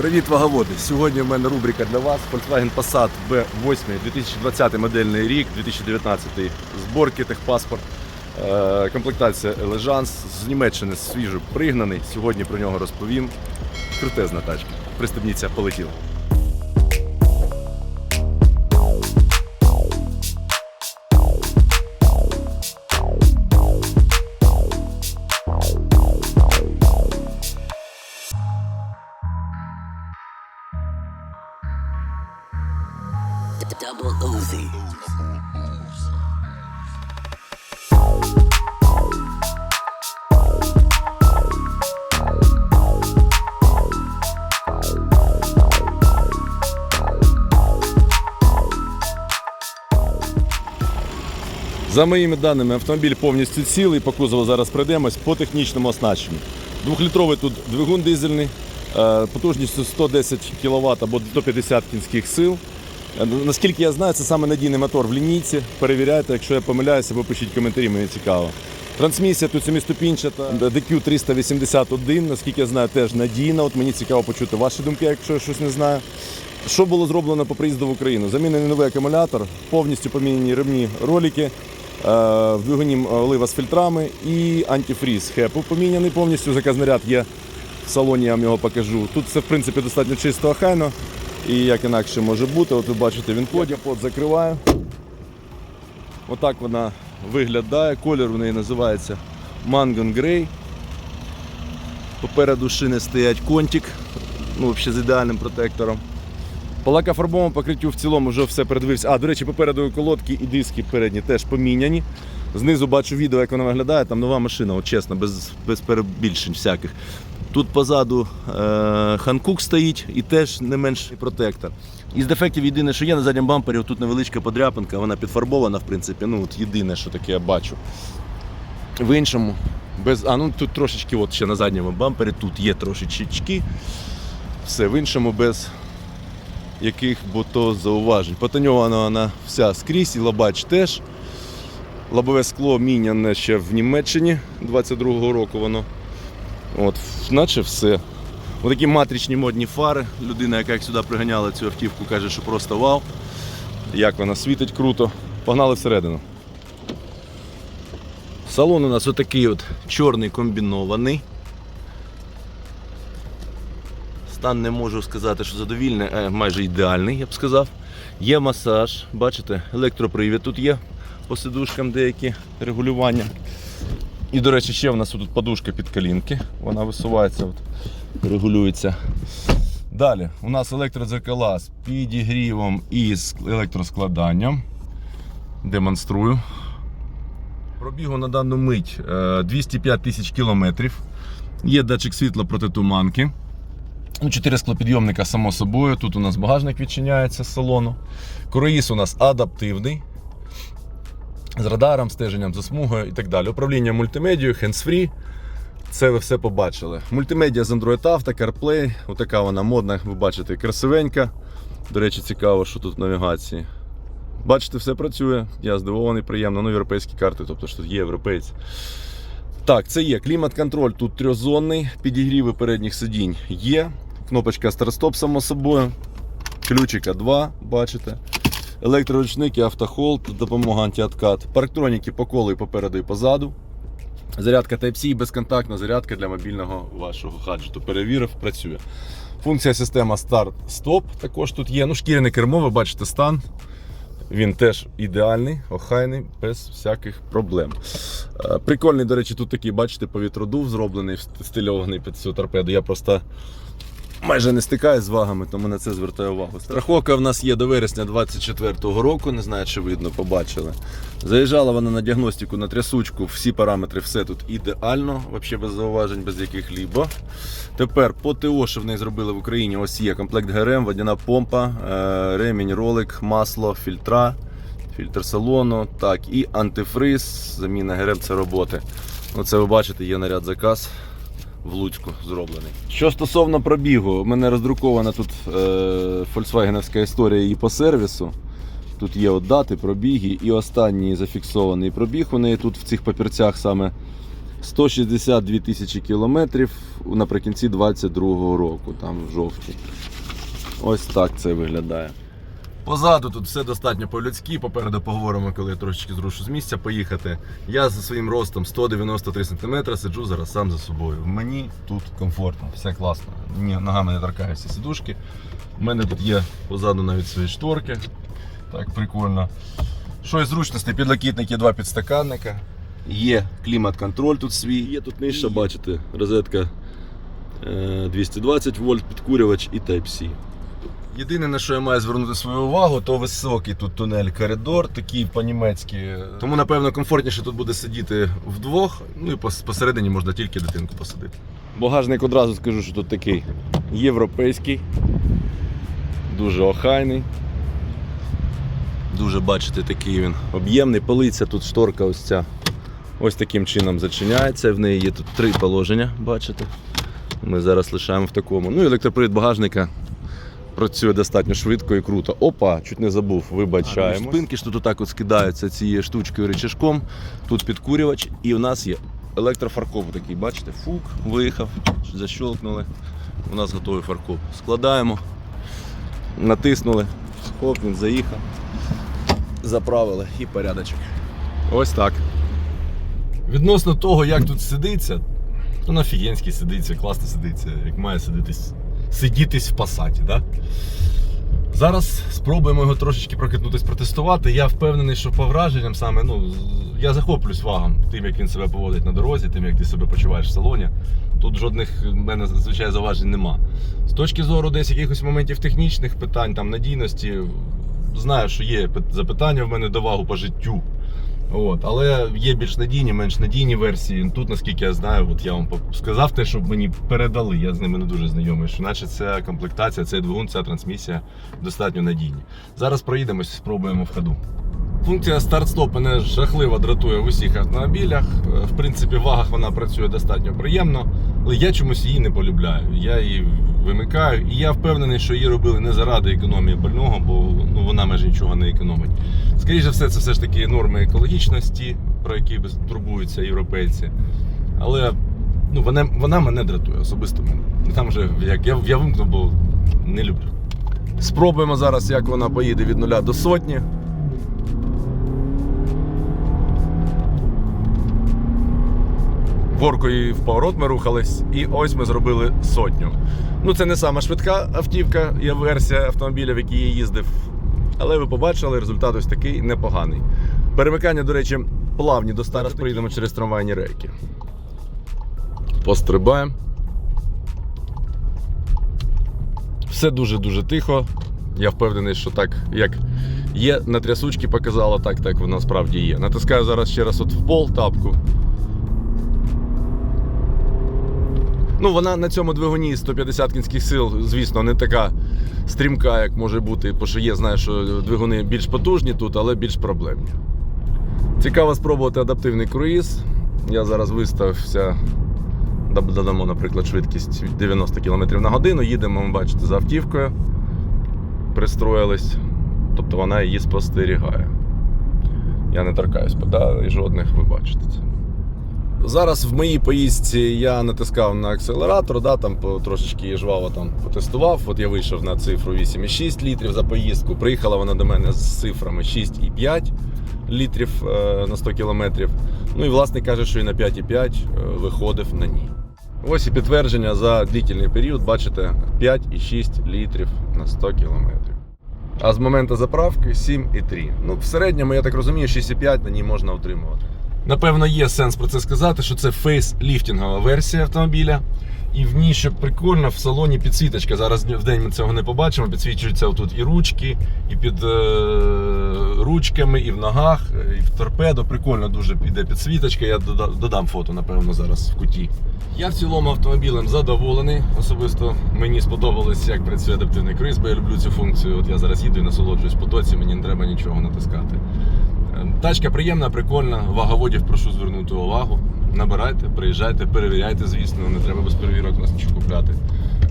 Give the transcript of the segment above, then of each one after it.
Привіт, ваговоди! Сьогодні в мене рубрика для вас Volkswagen Passat B8 2020 модельний рік, 2019 зборки, техпаспорт, е, комплектація Elegance з Німеччини свіжо пригнаний. Сьогодні про нього розповім. Крутезна тачка. Пристебніться, полетіли. За моїми даними, автомобіль повністю цілий, по кузову зараз пройдемось по технічному оснащенню. Двохлітровий тут двигун дизельний, е, потужністю 110 кВт або 150 кінських сил. Е, Наскільки я знаю, це саме надійний мотор в лінійці. Перевіряйте, якщо я помиляюся, або пишіть коментарі, мені цікаво. Трансмісія тут семиступінчата, DQ 381, наскільки я знаю, теж надійна. От мені цікаво почути ваші думки, якщо я щось не знаю. Що було зроблено по приїзду в Україну? Замінений новий акумулятор, повністю поміняні ремні ролики, двигуні олива з фільтрами і антифріз хепу поміняний повністю. Заказний ряд є в салоні, я вам його покажу. Тут все в принципі достатньо чисто охайно. І як інакше може бути, от ви бачите, він ходить, под закриваю. Отак вона виглядає. Колір у неї називається Mangon Grey. Попереду шини стоять контик, ну, взагалі з ідеальним протектором. По лакофарбовому покриттю в цілому вже все передивився. А, до речі, попереду колодки і диски передні теж поміняні. Знизу бачу відео, як вона виглядає, там нова машина, от чесно, без, без перебільшень всяких. Тут позаду е, Ханкук стоїть і теж не менший протектор. Із дефектів єдине, що є на задньому бампері, тут невеличка подряпинка, вона підфарбована, в принципі. Ну, от єдине, що таке я бачу. В іншому, без. А ну тут трошечки, от ще на задньому бампері, тут є трошечки. Все, в іншому без яких бо то зауважень. Потоньована вона вся скрізь, і лабач теж. Лобове скло міняне ще в Німеччині 22-го року воно. От, наче все. Отакі матричні модні фари. Людина, яка їх сюди приганяла цю автівку, каже, що просто вау. Як вона світить круто. Погнали всередину. Салон у нас отакий от чорний комбінований. Стан не можу сказати, що задовільний, а майже ідеальний, я б сказав. Є масаж, бачите, електропривід тут є по сидушкам деякі регулювання. І, до речі, ще в нас тут подушка під колінки. Вона висувається, от, регулюється. Далі у нас електродзеркала з підігрівом і з електроскладанням. Демонструю. Пробігу на дану мить е, 205 тисяч кілометрів. Є датчик світла проти туманки. Ну, Чотири склопідйомника, само собою. Тут у нас багажник відчиняється з салону. Круїз у нас адаптивний. З радаром, стеженням за смугою і так далі. Управління мультимедією, hands-free. Це ви все побачили. Мультимедіа з Android Auto, CarPlay. Отака вона модна, ви бачите, красивенька. До речі, цікаво, що тут в навігації. Бачите, все працює. Я здивований, приємно. Ну, європейські карти, тобто що тут є європейці. Так, це є клімат-контроль тут трьохзонний, підігріви передніх сидінь є. Кнопочка старт-стоп, само собою. Ключика 2, бачите. Електроручники, автохолд, допомога антиоткат. Парктроніки по колу і попереду і позаду. Зарядка Type-C і безконтактна зарядка для мобільного вашого гаджету. Перевірив, працює. Функція система старт-стоп також тут є. Ну, шкіряне кермо, ви бачите стан. Він теж ідеальний, охайний, без всяких проблем. Е, Прикольний, до речі, тут такий, бачите, повітродув зроблений, стильований під цю торпеду. Я просто майже не стикаюсь з вагами, тому на це звертаю увагу. Страховка в нас є до вересня 24-го року, не знаю, чи видно, побачили. Заїжджала вона на діагностику на трясучку, всі параметри, все тут ідеально, взагалі без зауважень, без яких-либо. Тепер по ТО, що в неї зробили в Україні, ось є комплект ГРМ, водяна помпа, е, ремінь, ролик, масло, фільтра, фільтр салону, так, і антифриз, заміна ГРМ це роботи. Оце ви бачите, є наряд заказ в Луцьку зроблений. Що стосовно пробігу, у мене роздрукована тут е, історія і по сервісу. Тут є от дати, пробіги і останній зафіксований пробіг у неї тут в цих папірцях саме 162 тисячі кілометрів наприкінці 22-го року, там в жовтні. Ось так це виглядає. Позаду тут все достатньо по-людськи. Попереду поговоримо, коли я трошечки зрушу з місця поїхати. Я за своїм ростом 193 см сиджу зараз сам за собою. Мені тут комфортно, все класно. Ні, ногами не торкаюся сидушки. У мене тут є позаду навіть свої шторки. Так, прикольно. Що із зручностей, підлокітники, два підстаканника. Є клімат-контроль тут свій. Є тут нижче, бачите, розетка е, 220 вольт, підкурювач і Type-C. Єдине, на що я маю звернути свою увагу, то високий тут тунель коридор, такий по-німецьки. Тому, напевно, комфортніше тут буде сидіти вдвох, ну і посередині можна тільки дитинку посадити. Багажник одразу скажу, що тут такий європейський, дуже охайний. Дуже бачите, такий він об'ємний. Полиця тут шторка ось ця. Ось таким чином зачиняється. В неї є тут три положення, бачите. Ми зараз лишаємо в такому. Ну і електропривід багажника працює достатньо швидко і круто. Опа, чуть не забув, вибачаємо. Спинки ж тут отак от скидаються цією штучкою речашком. Тут підкурювач, і в нас є електрофаркоп такий, бачите, фук, виїхав, защелкнули. У нас готовий фаркоп. Складаємо, натиснули, хоп, він заїхав, заправили і порядочок. Ось так. Відносно того, як тут сидиться, то на офігенськи сидиться, класно сидиться, як має сидитись, сидітись в пасаті. Да? Зараз спробуємо його трошечки прокиднутись, протестувати. Я впевнений, що по враженням саме, ну, я захоплююсь вагом тим, як він себе поводить на дорозі, тим, як ти себе почуваєш в салоні. Тут жодних в мене зазвичай зауважень нема. З точки зору десь якихось моментів технічних питань, там надійності, знаю, що є запитання в мене до вагу по життю. От, але є більш надійні, менш надійні версії. Тут, наскільки я знаю, от я вам сказав те, щоб мені передали. Я з ними не дуже знайомий. Що наче ця комплектація, цей двигун, ця трансмісія достатньо надійні. Зараз проїдемось, спробуємо в ходу. Функція старт-стоп мене жахливо дратує в усіх автомобілях. Е, В принципі, в вагах вона працює достатньо приємно, але я чомусь її не полюбляю. Я її вимикаю, і я впевнений, що її робили не заради економії пального, бо ну, вона майже нічого не економить. Скоріше все, це все ж таки норми екологічності, про які турбуються європейці. Але ну, вона, вона мене дратує, особисто мене. Там вже як я, я вимкнув, бо не люблю. Спробуємо зараз, як вона поїде від нуля до сотні. Горкою в поворот ми рухались, і ось ми зробили сотню. Ну, це не сама швидка автівка, є версія автомобіля, в якій я їздив. Але ви побачили, результат ось такий непоганий. Перемикання, до речі, плавні до Зараз приїдемо через трамвайні рейки. Пострибаємо. Все дуже-дуже тихо. Я впевнений, що так, як є на трясучки показало, так, так воно справді є. Натискаю зараз ще раз от в пол тапку. Ну, вона на цьому двигуні 150 кінських сил, звісно, не така стрімка, як може бути, бо що є, знаю, що двигуни більш потужні тут, але більш проблемні. Цікаво спробувати адаптивний круїз. Я зараз виставився, додамо, наприклад, швидкість 90 км на годину. Їдемо, ви бачите, за автівкою. Пристроїлись, тобто вона її спостерігає. Я не торкаюсь педалей жодних, ви бачите це. Зараз в моїй поїздці я натискав на акселератор, да, там трошечки жваво там потестував. От я вийшов на цифру 8,6 літрів за поїздку. Приїхала вона до мене з цифрами 6,5 літрів е, на 100 кілометрів. Ну і власник каже, що і на 5,5 е, виходив на ній. Ось і підтвердження за длительний період, бачите, 5,6 літрів на 100 кілометрів. А з моменту заправки 7,3. Ну, в середньому, я так розумію, 6,5 на ній можна отримувати. Напевно, є сенс про це сказати, що це фейсліфтінгова версія автомобіля. І в ній ще прикольно в салоні підсвіточка. Зараз в день ми цього не побачимо. Підсвічуються тут і ручки, і під е, ручками, і в ногах, е, і в торпедо. Прикольно дуже піде підсвіточка. Я додам фото, напевно, зараз в куті. Я в цілому автомобілем задоволений. Особисто мені сподобалось, як працює адаптивний круїз, бо я люблю цю функцію. От я зараз їду і насолоджуюсь потоці, мені не треба нічого натискати. Тачка приємна, прикольна. Ваговодів прошу звернути увагу. Набирайте, приїжджайте, перевіряйте, звісно, не треба без перевірок нас нічого купляти.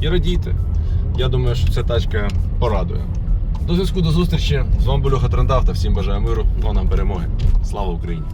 І радійте. Я думаю, що ця тачка порадує. До зв'язку до зустрічі. З вами був Льоха. Всім бажаю миру, вам нам перемоги. Слава Україні!